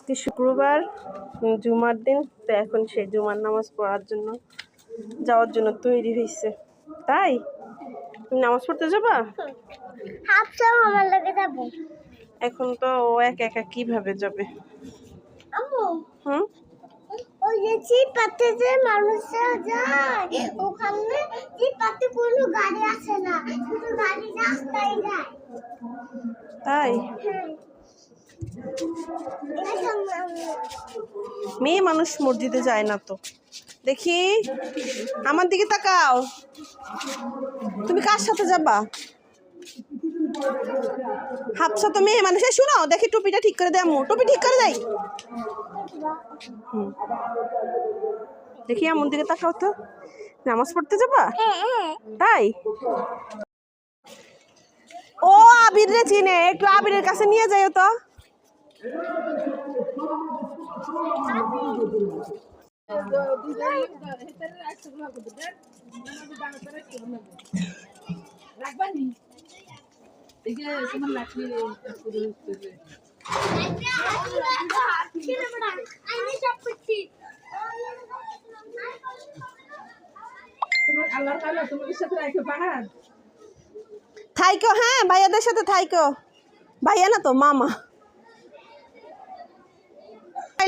আজকে শুক্রবার জুমার দিন তো এখন সে জুমার নামাজ পড়ার জন্য যাওয়ার জন্য তৈরি হয়েছে তাই? তুমি নামাজ পড়তে যাবা? হাফসাও আমার লগে যাব। এখন তো ও একা একা কীভাবে যাবে? হুম? ওই যে চিপাতে যে মানুষরা যায় ওখানে চিপাতে কোনো গাড়ি আসে না শুধু গাড়ি রাস্তায় যায়। তাই? মেয়ে মানুষ মসজিদে যায় না তো। দেখি, আমার দিকে তাকাও। তুমি কার সাথে যাবা? হাফসা তো মেয়ে মানুষ। এই শুনো, দেখি টুপিটা ঠিক করে দেয় আম্মু। টুপি ঠিক করে দেয় দেখি এমন দিকে তাকাও তো। নামাজ পড়তে যাবা? তাই? ও আবির রে চিনে, একটু আবিরের কাছে নিয়ে যাইও তো। থাইকো হ্যাঁ ভাইয়াদের সাথে থাইকো। ভাইয়া না তো মামা।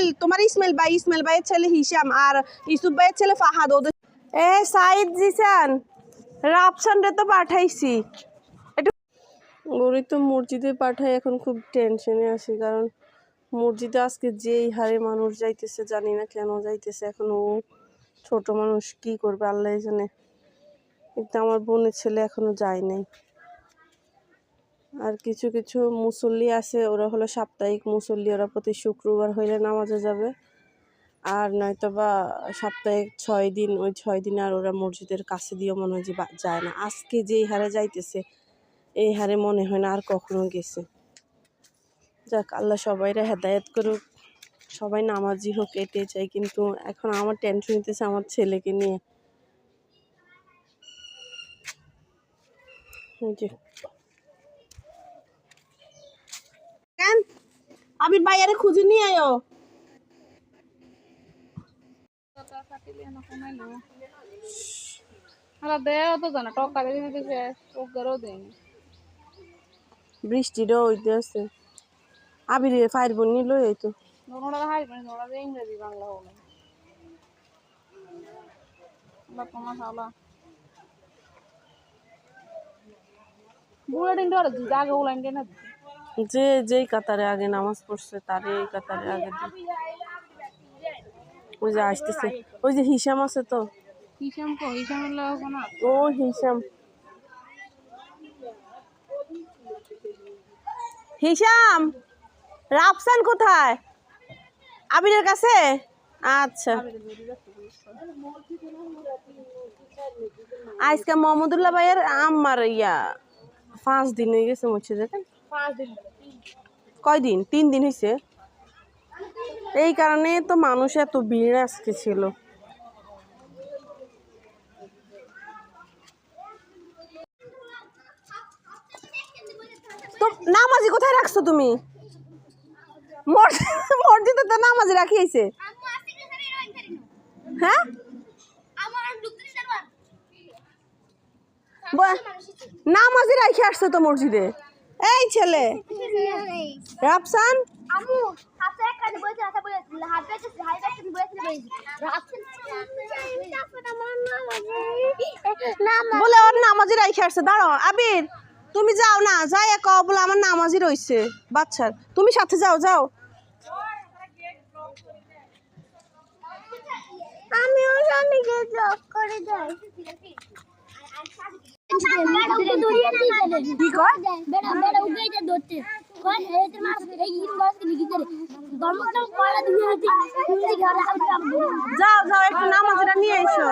ইসমাইল- তোমার ইসমাইল ভাই ইসমাইল ভাইয়ের ছেলে হিসাম আর ইসুফ ভাইয়ের ছেলে ফাহাদ, ওদের এ, সাইদ জিসান রাপসান রে তো পাঠাইছি। একটু ওরই তো মসজিদে পাঠাই এখন খুব টেনশনে আছি, কারণ মসজিদে আজকে যেই হারে মানুষ যাইতেছে, জানি না কেন যাইতেছে, এখন ও ছোট মানুষ কি করবে, আল্লাহ জানে। কিন্তু আমার বোনের ছেলে এখনও যায় নাই। আর কিছু কিছু মুসল্লি আছে, ওরা হলো সাপ্তাহিক মুসল্লি, ওরা প্রতি শুক্রবার হইলে নামাজে যাবে। আর নয়তো বা ছয় দিন, ওই ছয় দিন আর ওরা মসজিদের কাছে দিয়েও মনে হয় যে যায় না। আজকে যেই হারে যাইতেছে, এই হারে মনে হয় না আর কখনো গেছে। যাক, আল্লাহ সবাইরা হেদায়েত করুক। সবাই নামাজি হোক, এটাই চাই। কিন্তু এখন আমার টেনশন হইতেছে আমার ছেলেকে নিয়ে। যে কেন আবির বাইরে খুঁজে নিয়ে আয়ো। বৃষ্টিরও হইতে আছে। আবির ফায়ার বোন নিল এই তো। মানে ইংরেজি বাংলা হলো বুড়া জায়গা উলাইন না। যে যেই কাতারে আগে নামাজ পড়ছে তারে এই কাতারে আগে ওই যে আসতেছে। ওই যে হিসাম আছে তো। হিসাম কো? হিসামের ও হিসাম। হিসাম রাফসান কোথায়? আবিরের কাছে? আচ্ছা। আজকে মোহাম্মদুল্লাহ ভাইয়ের আমার ইয়া পাঁচ দিন হয়ে গেছে মুছে দেখেন। কয়দিন? তিন দিন হয়েছে এই কারণে তো মানুষ এত ভিড় আজকে ছিল। নামাজি কোথায় রাখছো তুমি? মসজিদ- তো নামাজি রাখিয়েছে হ্যাঁ? নামাজি রাখি আসছে তো মসজিদে। এই ছেলে। রাফসান? বলে ওর নামাজি রাখি আসছে দাঁড়াও আবির তুমি যাও না যাই এক বলে আমার নামাজি রইছে বাচ্চার। তুমি সাথে যাও যাও। আমি ওর স্বামীকে জব করে যাই। কি কর বেড়া বেড়া উঠে যা ধরতে কোন হেতে মাস এই ইন বাস লিখি করে গরমটা পড়া দিন হতে তুমি ঘর যাও যাও একটু নামাজিটা নিয়ে এসো।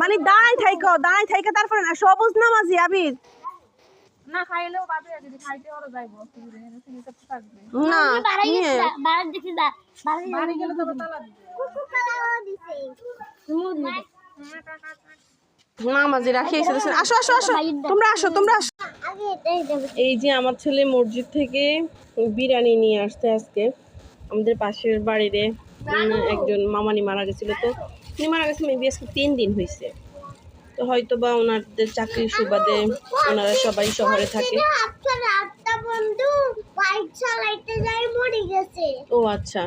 মানে দাঁড়াই থাইকো দাঁড়াই থাইকে তারপরে না সবুজ নামাজি আবির। না খাইলেও পাবে যদি খাইতে ওরা যাইবো। না বাড়ি নিয়ে। গেছে বাড়ি দেখি বাড়ি গেলে তো তালা দিছে। আসো তোমরা আসো এই যে আমার ছেলে মসজিদ থেকে বিরিয়ানি নিয়ে আসছে আজকে। আমাদের পাশের উম, একজন মামানি মারা গেছিল তো। উনি মারা গেছে মেবি আজকে তিন দিন হয়েছে। তো হয়তো বা ওনাদের চাকরির সুবাদে ওনারা সবাই শহরে থাকে। ও আচ্ছা।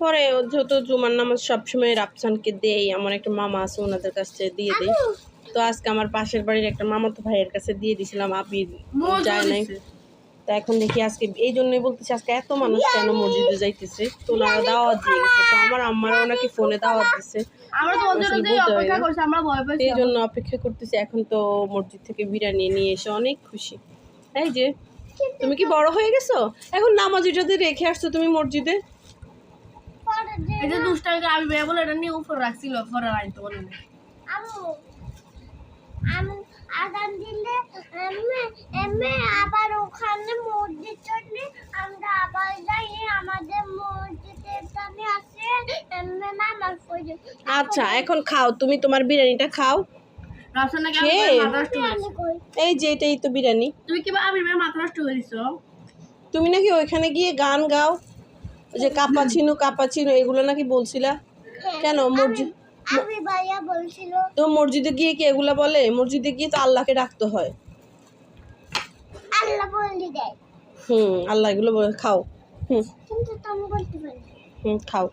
পরে যেহেতু জুমার নামাজ সবসময় রাফসানকে দেই আমার একটা মামা আছে ওনাদের কাছে দিয়ে দেই। তো আজকে আমার পাশের বাড়ির একটা মামাতো ভাইয়ের কাছে দিয়ে দিছিলাম আপি যায় নাই। তো এখন দেখি আজকে এই জন্যই বলতেছি আজকে এত মানুষ কেন মসজিদে যাইতেছে? তো ওনারা দাওয়াত দিয়ে গেছে। তো আমার আম্মারা ওনাকে ফোনে দাওয়াত দিছে। আমরা তো ওদের আসলে জন্য বলতে অপেক্ষা না। করছি আমরা ভয় পাইছি। এই জন্য অপেক্ষা করতেছি। এখন তো মসজিদ থেকে বিরিয়ানি নিয়ে এসে অনেক খুশি। এই যে তুমি কি বড় হয়ে গেছো? এখন নামাজি যদি রেখে আসছো তুমি মসজিদে? যে দুষ্টাকে আমি বেয়ে বলে এটা নিয়ে উপর রাখছিল পরে আনতে বলেন আমু আদান দিলে এমনি এমনি আবার ওখানে মসজিদ চলে আমরা আবার যাই আমাদের মসজিদের সামনে আসে এমনি নামাজ পড়ি আচ্ছা এখন খাও তুমি তোমার বিরিয়ানিটা খাও। এই যে এটাই তো বিরিয়ানি। তুমি কি আমি বেয়ে মাথা নষ্ট করে দিছো তুমি নাকি ওইখানে গিয়ে গান গাও? ওই যে কাপাচিনো কাপাচিনো এগুলো নাকি বলছিলা? কেন? মসজিদ আমি ভাইয়া বলছিল। তো মসজিদে গিয়ে কি এগুলা বলে? মসজিদে গিয়ে তো আল্লাহকে ডাকতে হয়। আল্লাহ বলি দেয়। হুম আল্লাহ এগুলো বলে খাও। হুম। কিন্তু তুমি বলতে পারি হুম খাও।